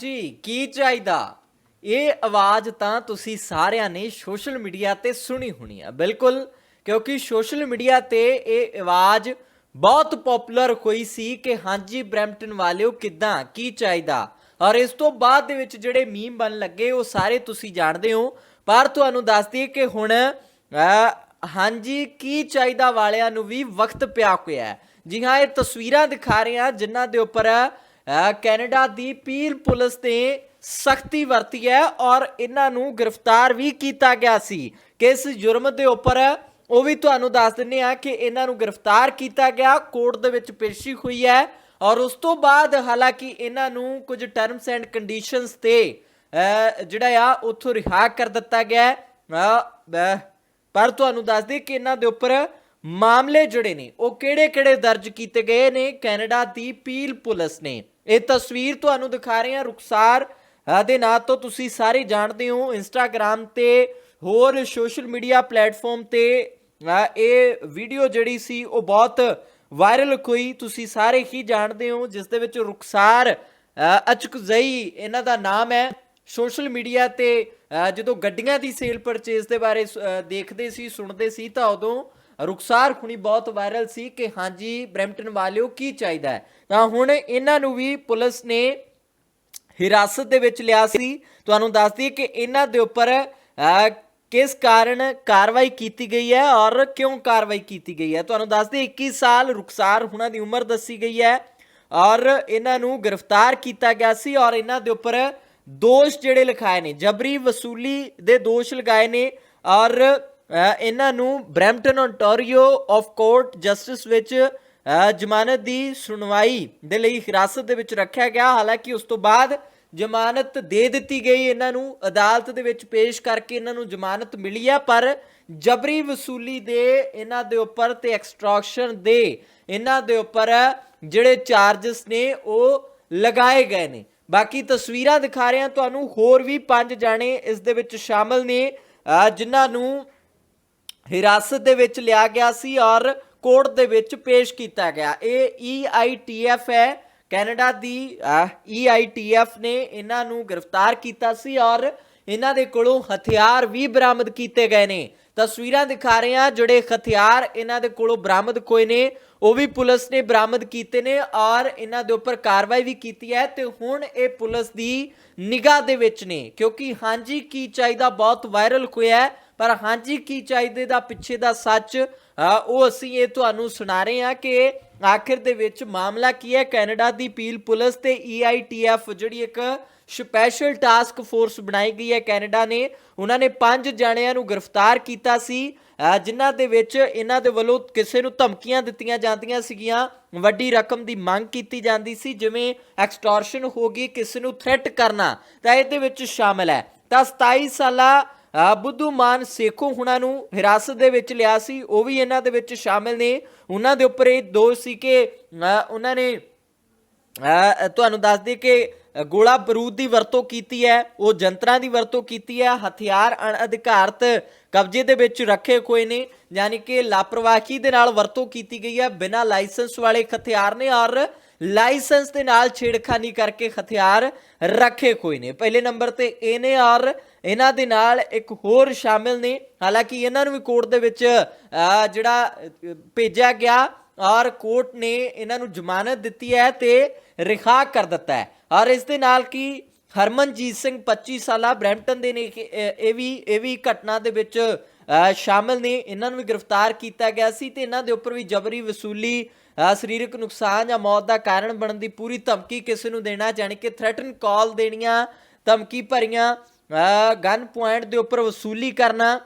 ਹਾਂਜੀ ਕੀ ਚਾਹੀਦਾ? ਇਹ ਆਵਾਜ਼ ਤਾਂ ਤੁਸੀਂ ਸਾਰਿਆਂ ਨੇ ਸੋਸ਼ਲ ਮੀਡੀਆ ਤੇ ਸੁਣੀ ਹੋਣੀ ਆ ਬਿਲਕੁਲ। ਕਿਉਂਕਿ ਸੋਸ਼ਲ ਮੀਡੀਆ ਤੇ ਇਹ ਆਵਾਜ਼ ਬਹੁਤ ਪਪੂਲਰ ਹੋਈ ਸੀ ਕਿ ਹਾਂਜੀ ਬ੍ਰੈਂਪਟਨ ਵਾਲਿਓ ਕਿਦਾਂ ਕੀ ਚਾਹੀਦਾ? ਔਰ ਇਸ ਤੋਂ ਬਾਅਦ ਦੇ ਵਿੱਚ ਜਿਹੜੇ ਮੀਮ ਬਣ ਲੱਗੇ ਉਹ ਸਾਰੇ ਤੁਸੀਂ ਜਾਣਦੇ ਹੋ। ਪਰ ਤੁਹਾਨੂੰ ਦੱਸ ਦਈਏ ਕਿ ਹੁਣ ਅਹ, ਹਾਂਜੀ ਕੀ ਚਾਹੀਦਾ ਵਾਲਿਆਂ ਨੂੰ ਵੀ ਵਕਤ ਪਿਆ ਹੋਇਆ ਹੈ। ਜੀ ਹਾਂ ਇਹ ਤਸਵੀਰਾਂ ਦਿਖਾ ਰਹੇ ਹਾਂ ਜਿਨ੍ਹਾਂ ਦੇ ਉੱਪਰ ਕੈਨੇਡਾ ਦੀ ਪੀਲ ਪੁਲਿਸ ਨੇ ਸਖਤੀ ਵਰਤੀ ਹੈ ਔਰ ਇਹਨਾਂ ਨੂੰ ਗ੍ਰਿਫਤਾਰ ਵੀ ਕੀਤਾ ਗਿਆ ਸੀ। ਕਿਸ ਜੁਰਮ ਦੇ ਉੱਪਰ ਉਹ ਵੀ ਤੁਹਾਨੂੰ ਦੱਸ ਦਿੰਨੇ ਆ ਕਿ ਇਹਨਾਂ ਨੂੰ ਗ੍ਰਿਫਤਾਰ ਕੀਤਾ ਗਿਆ, ਕੋਰਟ ਦੇ ਵਿੱਚ ਪੇਸ਼ੀ ਹੋਈ ਹੈ ਔਰ ਉਸ ਤੋਂ ਬਾਅਦ ਹਾਲਾਂਕਿ ਇਹਨਾਂ ਨੂੰ ਕੁਝ ਟਰਮਸ ਐਂਡ ਕੰਡੀਸ਼ਨਸ ਤੇ ਜਿਹੜਾ ਆ, ਉੱਥੋਂ ਰਿਹਾ ਕਰ ਦਿੱਤਾ ਗਿਆ ਪਰ ਤੁਹਾਨੂੰ ਦੱਸ ਦੇ ਕਿ ਇਹਨਾਂ ਦੇ ਉੱਪਰ ਮਾਮਲੇ ਜਿਹੜੇ ਨੇ, ਉਹ ਕਿਹੜੇ-ਕਿਹੜੇ ਦਰਜ ਕੀਤੇ ਗਏ ਨੇ, ਕੈਨੇਡਾ ਦੀ ਪੀਲ ਪੁਲਿਸ ਨੇ। ਇਹ ਤਸਵੀਰ ਤੁਹਾਨੂੰ ਦਿਖਾ ਰਹੇ ਹਾਂ ਰੁਖਸਾਰ ਦੇ ਨਾਂ ਤੋਂ ਤੁਸੀਂ ਸਾਰੇ ਜਾਣਦੇ ਹੋ ਇੰਸਟਾਗ੍ਰam ਤੇ ਹੋਰ ਸੋਸ਼ਲ ਮੀਡੀਆ ਪਲੇਟਫਾਰਮ ਤੇ ਇਹ ਵੀਡੀਓ ਜਿਹੜੀ ਸੀ ਉਹ ਬਹੁਤ ਵਾਇਰਲ ਹੋਈ ਤੁਸੀਂ ਸਾਰੇ ਹੀ ਜਾਣਦੇ ਹੋ ਜਿਸ ਦੇ ਵਿੱਚ ਰੁਖਸਾਰ ਅਹ, ਅਚਕਜ਼ਈ ਇਹਨਾਂ ਦਾ ਨਾਮ ਹੈ। ਸੋਸ਼ਲ ਮੀਡੀਆ ਤੇ ਜਦੋਂ ਗੱਡੀਆਂ ਦੀ ਸੇਲ ਪਰਚੇਸ ਦੇ ਬਾਰੇ ਸ- ਦੇਖਦੇ ਸੀ ਸੁਣਦੇ ਸੀ ਤਾਂ ਉਦੋਂ ਰੁਖਸਾਰ ਹੁਣੀ ਬਹੁਤ ਵਾਇਰਲ ਸੀ ਕਿ ਹਾਂਜੀ ਬ੍ਰੈਂਪਟਨ ਵਾਲਿਓ ਕੀ ਚਾਹੀਦਾ ਹੈ? ਤਾਂ ਹੁਣ ਇਹਨਾਂ ਨੂੰ ਵੀ ਪੁਲਿਸ ਨੇ ਹਿਰਾਸਤ ਦੇ ਵਿੱਚ ਲਿਆ ਸੀ। ਤੁਹਾਨੂੰ ਦੱਸ ਦਈਏ ਕਿ ਇਹਨਾਂ ਦੇ ਉੱਪਰ ਕਿਸ ਕਾਰਨ ਕਾਰਵਾਈ ਕੀਤੀ ਗਈ ਹੈ ਔਰ ਕਿਉਂ ਕਾਰਵਾਈ ਕੀਤੀ ਗਈ ਹੈ? ਤੁਹਾਨੂੰ ਦੱਸ ਦਈਏ 21 ਸਾਲ ਰੁਖਸਾਰ ਹੁਣਾਂ ਦੀ ਉਮਰ ਦੱਸੀ ਗਈ ਹੈ ਔਰ ਇਹਨਾਂ ਨੂੰ ਗ੍ਰਿਫਤਾਰ ਕੀਤਾ ਗਿਆ ਸੀ ਔਰ ਇਹਨਾਂ ਦੇ ਉੱਪਰ ਦੋਸ਼ ਜਿਹੜੇ ਲਿਖਾਏ ਨੇ। ਜਬਰੀ ਵਸੂਲੀ ਦੇ ਦੋਸ਼ ਲਗਾਏ ਨੇ ਔਰ ਇਹਨਾਂ ਨੂੰ Brampton ontario of court justice ਵਿੱਚ ਜ਼ਮਾਨਤ ਦੀ ਸੁਣਵਾਈ ਦੇ ਲਈ ਹਿਰਾਸਤ ਦੇ ਵਿੱਚ ਰੱਖਿਆ ਗਿਆ। ਹਾਲਾਂਕਿ ਉਸ ਤੋਂ ਬਾਅਦ ਜ਼ਮਾਨਤ ਦੇ ਦਿੱਤੀ ਗਈ। ਇਹਨਾਂ ਨੂੰ ਅਦਾਲਤ ਦੇ ਵਿੱਚ ਪੇਸ਼ ਕਰਕੇ ਇਹਨਾਂ ਨੂੰ ਜ਼ਮਾਨਤ ਮਿਲੀ ਹੈ ਪਰ ਜਬਰੀ ਵਸੂਲੀ ਦੇ ਇਹਨਾਂ ਦੇ ਉੱਪਰ ਤੇ ਐਕਸਟ੍ਰੈਕਸ਼ਨ ਦੇ ਇਹਨਾਂ ਦੇ ਉੱਪਰ ਜਿਹੜੇ ਚਾਰजेस ਨੇ, ਉਹ ਲਗਾਏ ਗਏ ਨੇ। ਬਾਕੀ ਤਸਵੀਰਾਂ ਦਿਖਾ ਰਹੇ ਹਾਂ ਤੁਹਾਨੂੰ ਹੋਰ ਵੀ ਪੰਜ ਜਾਣੇ ਇਸ ਦੇ ਵਿੱਚ ਸ਼ਾਮਲ ਨੇ ਜਿਨ੍ਹਾਂ ਨੂੰ ਹਿਰਾਸਤ ਦੇ ਵਿੱਚ ਲਿਆ ਗਿਆ ਸੀ ਔਰ ਕੋਰਟ ਦੇ ਵਿੱਚ ਪੇਸ਼ ਕੀਤਾ ਗਿਆ। ਇਹ EITF ਹੈ। ਕੈਨੇਡਾ ਦੀ EITF ਨੇ ਇਹਨਾਂ ਨੂੰ ਗ੍ਰਿਫਤਾਰ ਕੀਤਾ ਸੀ ਔਰ ਇਹਨਾਂ ਦੇ ਕੋਲੋਂ ਹਥਿਆਰ ਵੀ ਬਰਾਮਦ ਕੀਤੇ ਗਏ ਨੇ। ਤਸਵੀਰਾਂ ਦਿਖਾ ਰਹੇ ਹਾਂ, ਜਿਹੜੇ ਹਥਿਆਰ ਇਹਨਾਂ ਦੇ ਕੋਲੋਂ ਬਰਾਮਦ ਹੋਏ ਨੇ, ਉਹ ਵੀ ਪੁਲਿਸ ਨੇ ਬਰਾਮਦ ਕੀਤੇ ਨੇ ਔਰ ਇਹਨਾਂ ਦੇ ਉੱਪਰ ਕਾਰਵਾਈ ਵੀ ਕੀਤੀ ਹੈ ਤੇ ਹੁਣ ਇਹ ਪੁਲਿਸ ਦੀ ਨਿਗਾਹ ਦੇ ਵਿੱਚ ਨੇ। ਕਿਉਂਕਿ ਹਾਂਜੀ, ਕੀ ਚਾਹੀਦਾ, ਬਹੁਤ ਵਾਇਰਲ ਹੋਇਆ ਹੈ। ਪਰ ਹਾਂਜੀ, ਕੀ ਚਾਹੀਦੇ ਦਾ ਪਿੱਛੇ ਦਾ ਸੱਚ? ਉਹ ਅਸੀਂ ਇਹ ਤੁਹਾਨੂੰ ਸੁਣਾ ਰਹੇ ਹਾਂ ਕਿ ਆਖਿਰ ਦੇ ਵਿੱਚ ਮਾਮਲਾ ਕੀ ਹੈ? ਕੈਨੇਡਾ ਦੀ ਪੀਲ ਪੁਲਿਸ ਤੇ EITF ਜਿਹੜੀ ਇੱਕ ਸਪੈਸ਼ਲ ਟਾਸਕ ਫੋਰਸ ਬਣਾਈ ਗਈ ਹੈ ਕੈਨੇਡਾ ਨੇ। ਉਹਨਾਂ ਨੇ ਪੰਜ ਜਾਣਿਆਂ ਨੂੰ ਗ੍ਰਿਫਤਾਰ ਕੀਤਾ ਸੀ ਜਿਨ੍ਹਾਂ ਦੇ ਵਿੱਚ ਇਹਨਾਂ ਦੇ ਵੱਲੋਂ ਕਿਸੇ ਨੂੰ ਧਮਕੀਆਂ ਦਿੱਤੀਆਂ ਜਾਂਦੀਆਂ ਸੀਗੀਆਂ। ਵੱਡੀ ਰਕਮ ਦੀ ਮੰਗ ਕੀਤੀ ਜਾਂਦੀ ਸੀ, ਜਿਵੇਂ ਐਕਸਟੋਰਸ਼ਨ ਹੋ ਗਈ, ਕਿਸੇ ਨੂੰ ਥ੍ਰੈਟ ਕਰਨਾ, ਤਾਂ ਇਹਦੇ ਵਿੱਚ ਸ਼ਾਮਲ ਹੈ। ਤਾਂ 27 ਸਾਲਾ ਅ, ਬੁੱਧੂ ਮਾਨ ਸੇਖੋ ਹੁਣਾਂ ਨੂੰ ਹਿਰਾਸਤ ਦੇ ਵਿੱਚ ਲਿਆ ਸੀ। ਉਹ ਵੀ ਇਹਨਾਂ ਦੇ ਵਿੱਚ ਸ਼ਾਮਿਲ ਨੇ। ਉਹਨਾਂ ਦੇ ਉੱਪਰ ਇਹ ਦੋਸ਼ ਸੀ ਕਿ ਉਹਨਾਂ ਨੇ ਅ, ਤੁਹਾਨੂੰ ਦੱਸ ਦਈਏ ਕਿ ਗੋਲਾ ਬਰੂਦ ਦੀ ਵਰਤੋਂ ਕੀਤੀ ਹੈ। ਉਹ ਜੰਤਰਾਂ ਦੀ ਵਰਤੋਂ ਕੀਤੀ ਹੈ। ਹਥਿਆਰ ਅਣਅਧਿਕਾਰਤ ਕਬਜ਼ੇ ਦੇ ਵਿੱਚ ਰੱਖੇ ਹੋਏ ਨੇ। ਯਾਨੀ ਕਿ ਲਾਪਰਵਾਹੀ ਦੇ ਨਾਲ ਵਰਤੋਂ ਕੀਤੀ ਗਈ ਹੈ। ਬਿਨਾਂ ਲਾਇਸੈਂਸ ਵਾਲੇ ਹਥਿਆਰ ਨੇ ਔਰ ਲਾਇਸੈਂਸ ਦੇ ਨਾਲ ਛੇੜਖਾਨੀ ਕਰਕੇ ਹਥਿਆਰ ਰੱਖੇ ਹੋਏ ਨੇ। ਪਹਿਲੇ ਨੰਬਰ ਤੇ ਇਹ ਇਹਨਾਂ ਦੇ ਨਾਲ ਇੱਕ ਹੋਰ ਸ਼ਾਮਿਲ ਨੇ। ਹਾਲਾਂਕਿ ਇਹਨਾਂ ਨੂੰ ਵੀ ਕੋਰਟ ਦੇ ਵਿੱਚ ਜਿਹੜਾ ਭੇਜਿਆ ਗਿਆ ਔਰ ਕੋਰਟ ਨੇ ਇਹਨਾਂ ਨੂੰ ਜ਼ਮਾਨਤ ਦਿੱਤੀ ਹੈ ਤੇ ਰਿਹਾ ਕਰ ਦਿੱਤਾ ਹੈ। ਔਰ ਇਸ ਦੇ ਨਾਲ ਕੀ ਹਰਮਨਜੀਤ ਸਿੰਘ 25 ਸਾਲਾ ਬ੍ਰੈਂਪਟਨ ਦੇ ਨੇ ਇਹ ਵੀ ਇਹ ਵੀ ਘਟਨਾ ਦੇ ਵਿੱਚ ਅਹ, ਸ਼ਾਮਿਲ ਨੇ। ਇਹਨਾਂ ਨੂੰ ਵੀ ਗ੍ਰਿਫਤਾਰ ਕੀਤਾ ਗਿਆ ਸੀ ਤੇ ਇਹਨਾਂ ਦੇ ਉੱਪਰ ਵੀ ਜਬਰੀ ਵਸੂਲੀ ਸਰੀਰਕ ਨੁਕਸਾਨ ਜਾਂ ਮੌਤ ਦਾ ਕਾਰਨ ਬਣਨ ਦੀ ਪੂਰੀ ਧਮਕੀ ਕਿਸੇ ਨੂੰ ਦੇਣਾ, ਜਾਣੀ ਕਿ ਥ੍ਰੈਟਨ ਕਾਲ ਦੇਣੀਆਂ, ਧਮਕੀ ਭਰੀਆਂ ਗਨ ਪੁਆਇੰਟ ਦੇ ਉੱਪਰ ਵਸੂਲੀ ਕਰਨਾ।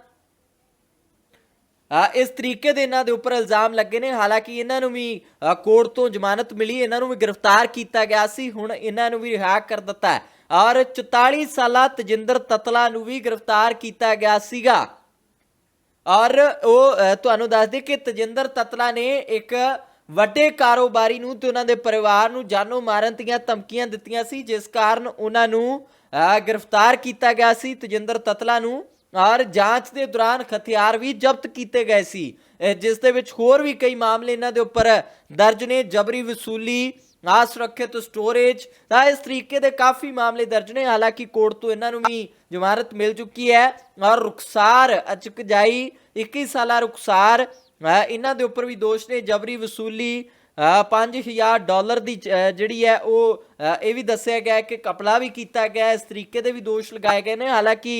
ਇਸ ਤਰੀਕੇ ਦੇ ਇਹਨਾਂ ਦੇ ਉੱਪਰ ਇਲਜ਼ਾਮ ਲੱਗੇ ਨੇ। ਹਾਲਾਂਕਿ ਇਹਨਾਂ ਨੂੰ ਵੀ ਕੋਰਟ ਤੋਂ ਜ਼ਮਾਨਤ ਮਿਲੀ, ਇਹਨਾਂ ਨੂੰ ਵੀ ਗ੍ਰਿਫਤਾਰ ਕੀਤਾ ਗਿਆ ਸੀ, ਹੁਣ ਇਹਨਾਂ ਨੂੰ ਵੀ ਰਿਹਾ ਕਰ ਦਿੱਤਾ ਔਰ 44 ਸਾਲਾ ਤਜਿੰਦਰ ਤਤਲਾ ਨੂੰ ਵੀ ਗ੍ਰਿਫਤਾਰ ਕੀਤਾ ਗਿਆ ਸੀਗਾ। ਔਰ ਉਹ ਤੁਹਾਨੂੰ ਦੱਸ ਦੇ ਕਿ ਤਜਿੰਦਰ ਤਤਲਾ ਨੇ ਇੱਕ ਵੱਡੇ ਕਾਰੋਬਾਰੀ ਨੂੰ ਤੇ ਉਹਨਾਂ ਦੇ ਪਰਿਵਾਰ ਨੂੰ ਜਾਨੋਂ ਮਾਰਨ ਦੀਆਂ ਧਮਕੀਆਂ ਦਿੱਤੀਆਂ ਸੀ, ਜਿਸ ਕਾਰਨ ਉਹਨਾਂ ਨੂੰ ਗ੍ਰਿਫਤਾਰ ਕੀਤਾ ਗਿਆ ਸੀ। ਤਜਿੰਦਰ ਤਤਲਾ ਨੂੰ ਔਰ ਜਾਂਚ ਦੇ ਦੌਰਾਨ ਹਥਿਆਰ ਵੀ ਜ਼ਬਤ ਕੀਤੇ ਗਏ ਸੀ। ਜਿਸ ਦੇ ਵਿੱਚ ਹੋਰ ਵੀ ਕਈ ਮਾਮਲੇ ਇਹਨਾਂ ਦੇ ਉੱਪਰ ਦਰਜ ਨੇ। ਜਬਰੀ ਵਸੂਲੀ, ਆ ਸੁਰੱਖਿਅਤ ਸਟੋਰੇਜ, ਤਾਂ ਇਸ ਤਰੀਕੇ ਦੇ ਕਾਫੀ ਮਾਮਲੇ ਦਰਜ ਨੇ। ਹਾਲਾਂਕਿ ਕੋਰਟ ਤੋਂ ਇਹਨਾਂ ਨੂੰ ਵੀ ਜ਼ਮਾਨਤ ਮਿਲ ਚੁੱਕੀ ਹੈ। ਔਰ ਰੁਖਸਾਰ, ਅਚਕਜਾਈ 21 ਸਾਲਾ ਰੁਖਸਾਰ ਇਹਨਾਂ ਦੇ ਉੱਪਰ ਵੀ ਦੋਸ਼ ਨੇ। ਜਬਰੀ ਵਸੂਲੀ ਅ, 5000 ਡਾਲਰ ਦੀ ਜਿਹੜੀ ਹੈ ਉਹ ਇਹ ਵੀ ਦੱਸਿਆ ਗਿਆ ਕਿ ਕਪਲਾ ਵੀ ਕੀਤਾ ਗਿਆ ਇਸ ਤਰੀਕੇ ਦੇ ਵੀ ਦੋਸ਼ ਲਗਾਏ ਗਏ ਨੇ। ਹਾਲਾਂਕਿ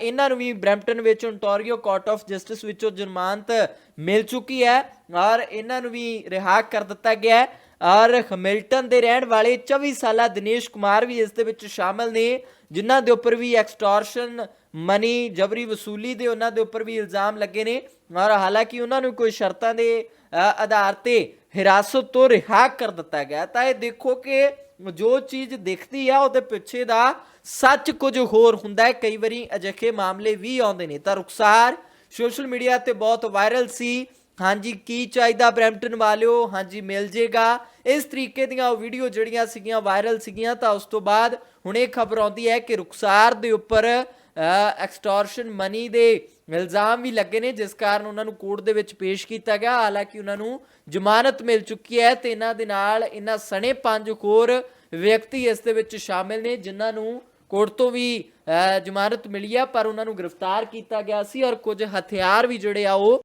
ਇਹਨਾਂ ਨੂੰ ਵੀ ਬ੍ਰੈਂਪਟਨ ਵਿੱਚ ontario ਕੋਰਟ ਆਫ ਜਸਟਿਸ ਵਿੱਚੋਂ ਜ਼ਮਾਨਤ ਮਿਲ ਚੁੱਕੀ ਹੈ ਔਰ ਇਹਨਾਂ ਨੂੰ ਵੀ ਰਿਹਾ ਕਰ ਦਿੱਤਾ ਗਿਆ ਹੈ। ਔਰ ਹਮਿਲਟਨ ਦੇ ਰਹਿਣ ਵਾਲੇ 24 ਸਾਲਾ ਦਿਨੇਸ਼ ਕੁਮਾਰ ਵੀ ਇਸ ਦੇ ਵਿੱਚ ਸ਼ਾਮਲ ਨੇ, ਜਿਨ੍ਹਾਂ ਦੇ ਉੱਪਰ ਵੀ ਐਕਸਟੋਰਸ਼ਨ ਮਨੀ ਜਬਰੀ ਵਸੂਲੀ ਦੇ ਉਹਨਾਂ ਦੇ ਉੱਪਰ ਵੀ ਇਲਜ਼ਾਮ ਲੱਗੇ ਨੇ। ਔਰ ਹਾਲਾਂਕਿ ਉਹਨਾਂ ਨੂੰ ਕੋਈ ਸ਼ਰਤਾਂ ਦੇ ਆਧਾਰ ਤੇ ਹਿਰਾਸਤ ਤੋਂ ਰਿਹਾ ਕਰ ਦਿੱਤਾ ਗਿਆ। ਤਾਂ ਇਹ ਦੇਖੋ ਕਿ ਜੋ ਚੀਜ਼ ਦਿਖਦੀ ਆ, ਉਹਦੇ ਪਿੱਛੇ ਦਾ ਸੱਚ ਕੁਝ ਹੋਰ ਹੁੰਦਾ ਹੈ। ਕਈ ਵਾਰੀ ਅਜਿਹੇ ਮਾਮਲੇ ਵੀ ਆਉਂਦੇ ਨੇ। ਤਾਂ ਰੁਖਸਾਰ, ਸੋਸ਼ਲ ਮੀਡੀਆ ਤੇ ਬਹੁਤ ਵਾਇਰਲ ਸੀ। ਹਾਂਜੀ, ਕੀ ਚਾਹੀਦਾ ਬ੍ਰੈਂਪਟਨ ਵਾਲਿਓ? ਹਾਂਜੀ, ਮਿਲ ਜੇਗਾ। ਇਸ ਤਰੀਕੇ ਦੀਆਂ ਉਹ ਵੀਡੀਓ ਜਿਹੜੀਆਂ ਸੀਗੀਆਂ ਵਾਇਰਲ ਸੀਗੀਆਂ, ਤਾਂ ਉਸ ਤੋਂ ਬਾਅਦ ਹੁਣ ਇਹ ਖਬਰ ਆਉਂਦੀ ਹੈ ਕਿ ਰੁਖਸਾਰ ਦੇ ਉੱਪਰ ਐਕਸਟੋਰਸ਼ਨ ਮਨੀ ਦੇ ਇਲਜ਼ਾਮ ਵੀ ਲੱਗੇ ਨੇ, ਜਿਸ ਕਾਰਨ ਉਹਨਾਂ ਨੂੰ ਕੋਰਟ ਦੇ ਵਿੱਚ ਪੇਸ਼ ਕੀਤਾ ਗਿਆ। ਹਾਲਾਂਕਿ ਉਹਨਾਂ ਨੂੰ ਜ਼ਮਾਨਤ ਮਿਲ ਚੁੱਕੀ ਹੈ ਤੇ ਇਹਨਾਂ ਦੇ ਨਾਲ ਇਹਨਾਂ ਸਣੇ ਪੰਜ ਹੋਰ ਵਿਅਕਤੀ ਇਸ ਦੇ ਵਿੱਚ ਸ਼ਾਮਿਲ ਨੇ, ਜਿਨ੍ਹਾਂ ਨੂੰ ਕੋਰਟ ਤੋਂ ਵੀ ਜ਼ਮਾਨਤ ਮਿਲੀ ਆ ਪਰ ਉਹਨਾਂ ਨੂੰ ਗ੍ਰਿਫਤਾਰ ਕੀਤਾ ਗਿਆ ਸੀ ਔਰ ਕੁਝ ਹਥਿਆਰ ਵੀ ਜਿਹੜੇ ਆ ਉਹ